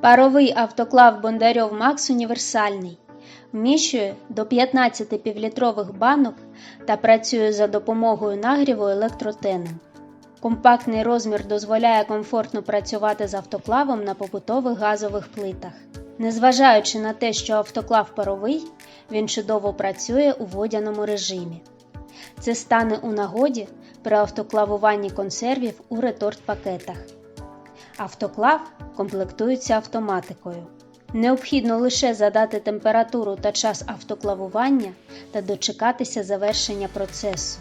Паровий автоклав Бондарьов Макс універсальний. Вміщує до 15 півлітрових банок та працює за допомогою нагріву електротеном. Компактний розмір дозволяє комфортно працювати з автоклавом на побутових газових плитах. Незважаючи на те, що автоклав паровий, він чудово працює у водяному режимі. Це стане у нагоді при автоклавуванні консервів у реторт-пакетах. Автоклав комплектується автоматикою. Необхідно лише задати температуру та час автоклавування та дочекатися завершення процесу.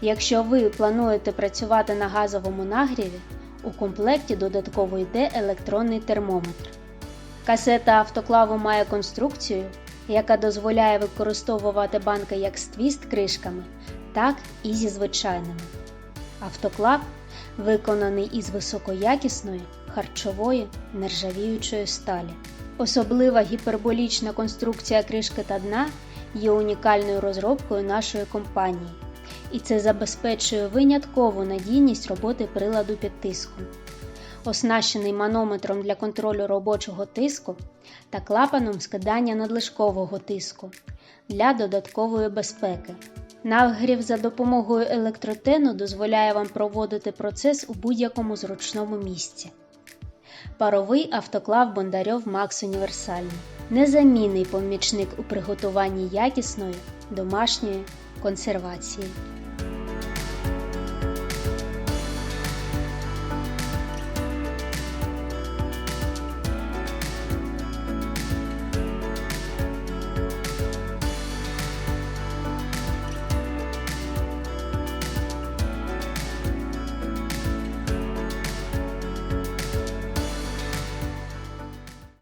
Якщо ви плануєте працювати на газовому нагріві, у комплекті додатково йде електронний термометр. Касета автоклаву має конструкцію, яка дозволяє використовувати банки як з твіст кришками, так і зі звичайними. Автоклав виконаний із високоякісної харчової нержавіючої сталі. Особлива гіперболічна конструкція кришки та дна є унікальною розробкою нашої компанії, і це забезпечує виняткову надійність роботи приладу під тиском. Оснащений манометром для контролю робочого тиску та клапаном скидання надлишкового тиску для додаткової безпеки. Нагрів за допомогою електротену дозволяє вам проводити процес у будь-якому зручному місці. Паровий автоклав Бондарьов Макс Універсальний незамінний помічник у приготуванні якісної домашньої консервації.